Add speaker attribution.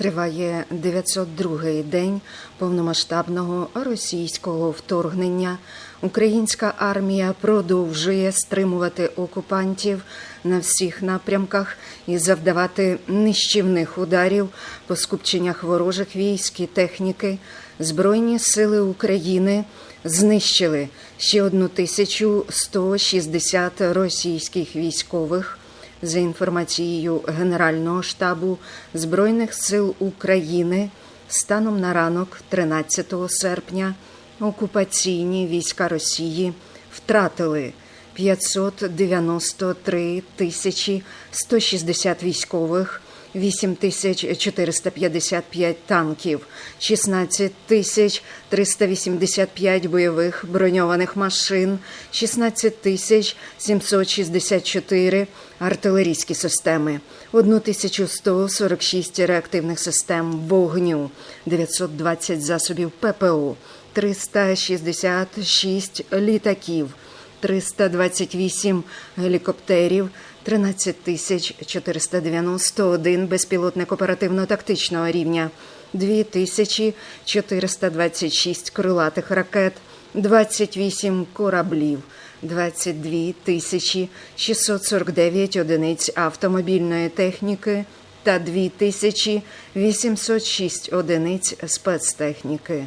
Speaker 1: Триває 902-й день повномасштабного російського вторгнення. Українська армія продовжує стримувати окупантів на всіх напрямках і завдавати нищівних ударів по скупченнях ворожих військ і техніки. Збройні сили України знищили ще 1160 російських військових. За інформацією Генерального штабу Збройних сил України, станом на ранок 13 серпня окупаційні війська Росії втратили 593 тисячі 160 військових, 8455 танків, 16 тисяч 385 бойових броньованих машин, 16 тисяч 764 артилерійські системи, 1146 реактивних систем вогню, 920 засобів ППО, 366 літаків, 328 гелікоптерів, 13 тисяч 491 безпілотник оперативно-тактичного рівня, 2426 крилатих ракет, 28 кораблів, 22 тисячі 649 одиниць автомобільної техніки та 2 тисячі 806 одиниць спецтехніки.